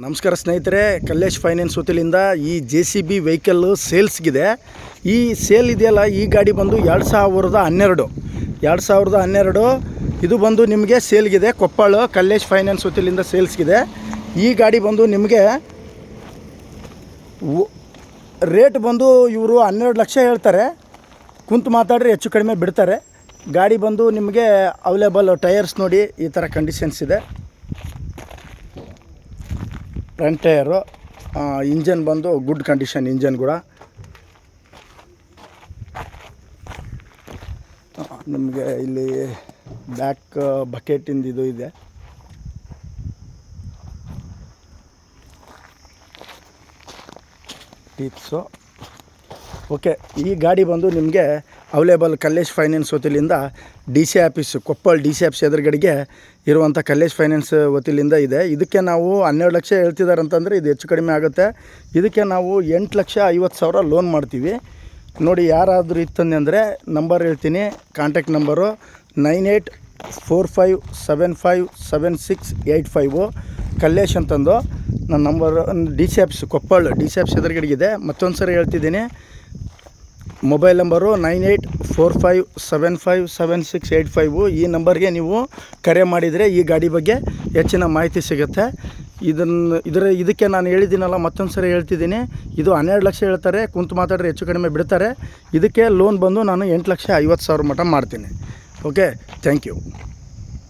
ನಮಸ್ಕಾರ ಸ್ನೇಹಿತರೆ, ಕಲ್ಲೇಶ್ ಫೈನಾನ್ಸ್ ವತಿಯಿಂದ ಈ ಜೆ ಸಿ ಬಿ ವೆಹಿಕಲ್ಲು ಸೇಲ್ಸ್ಗಿದೆ. ಈ ಸೇಲ್ ಇದೆಯಲ್ಲ, ಈ ಗಾಡಿ ಬಂದು ಎರಡು ಸಾವಿರದ ಹನ್ನೆರಡು. ಎರಡು ಸಾವಿರದ ಹನ್ನೆರಡು, ಇದು ಬಂದು ನಿಮಗೆ ಸೇಲ್ಗಿದೆ, ಕೊಪ್ಪಳ ಕಲ್ಲೇಶ್ ಫೈನಾನ್ಸ್ ವತಿಯಿಂದ ಸೇಲ್ಸ್ಗಿದೆ. ಈ ಗಾಡಿ ಬಂದು ನಿಮಗೆ ರೇಟ್ ಬಂದು ಇವರು ಹನ್ನೆರಡು ಲಕ್ಷ ಹೇಳ್ತಾರೆ. ಕುಂತು ಮಾತಾಡ್ರಿ, ಹೆಚ್ಚು ಕಡಿಮೆ ಬಿಡ್ತಾರೆ. ಗಾಡಿ ಬಂದು ನಿಮಗೆ ಅವೈಲೇಬಲ್ ಟೈರ್ಸ್ ನೋಡಿ ಈ ಥರ ಕಂಡೀಷನ್ಸ್ ಇದೆ. ಫ್ರಂಟ್ ಟೈರು ಇಂಜನ್ ಬಂದು ಗುಡ್ ಕಂಡೀಷನ್ ಇಂಜನ್ ಕೂಡ. ನಿಮಗೆ ಇಲ್ಲಿ ಬ್ಯಾಕ್ ಬಕೆಟಿಂದ ಇದು ಇದೆ. ಟೀಪ್ಸು. ಓಕೆ, ಈ ಗಾಡಿ ಬಂದು ನಿಮಗೆ available Kallesh finance ವತಿಲಿಂದ D C office Koppal D C office ಎದುರುಗಡೆಗೆ ಇರುವಂಥ ಕಲ್ಲೇಶ್ ಫೈನಾನ್ಸ್ ವತಿಲಿಂದ ಇದೆ. ಇದಕ್ಕೆ ನಾವು ಹನ್ನೆರಡು ಲಕ್ಷ ಹೇಳ್ತಿದ್ದಾರೆ ಅಂತಂದರೆ ಇದು ಹೆಚ್ಚು ಕಡಿಮೆ ಆಗುತ್ತೆ. ಇದಕ್ಕೆ ನಾವು ಎಂಟು ಲಕ್ಷ ಐವತ್ತು ಸಾವಿರ ಲೋನ್ ಮಾಡ್ತೀವಿ. ನೋಡಿ ಯಾರಾದರೂ ಇತ್ತಂದೆ ಅಂದರೆ ನಂಬರ್ ಹೇಳ್ತೀನಿ contact number nine eight four five seven five seven six eight five Kallesh ಅಂತಂದು, ನನ್ನ number D C office Koppal D C office ಎದುರುಗಡೆಗಿದೆ. ಮತ್ತೊಂದು ಸರಿ ಹೇಳ್ತಿದ್ದೀನಿ mobile number nine eight four five seven five seven six eight five. ಈ ನಂಬರ್ಗೆ ನೀವು ಕರೆ ಮಾಡಿದರೆ ಈ ಗಾಡಿ ಬಗ್ಗೆ ಹೆಚ್ಚಿನ ಮಾಹಿತಿ ಸಿಗುತ್ತೆ. ಇದನ್ನು ಇದರ, ಇದಕ್ಕೆ ನಾನು ಹೇಳಿದ್ದೀನಲ್ಲ, ಮತ್ತೊಂದು ಸರಿ ಹೇಳ್ತಿದ್ದೀನಿ. ಇದು ಹನ್ನೆರಡು ಲಕ್ಷ ಹೇಳ್ತಾರೆ, ಕುಂತು ಮಾತಾಡ್ರೆ ಹೆಚ್ಚು ಕಡಿಮೆ ಬಿಡ್ತಾರೆ. ಇದಕ್ಕೆ ಲೋನ್ ಬಂದು ನಾನು ಎಂಟು ಲಕ್ಷ ಐವತ್ತು ಸಾವಿರ ಮಟ್ಟ ಮಾಡ್ತೀನಿ. Okay thank you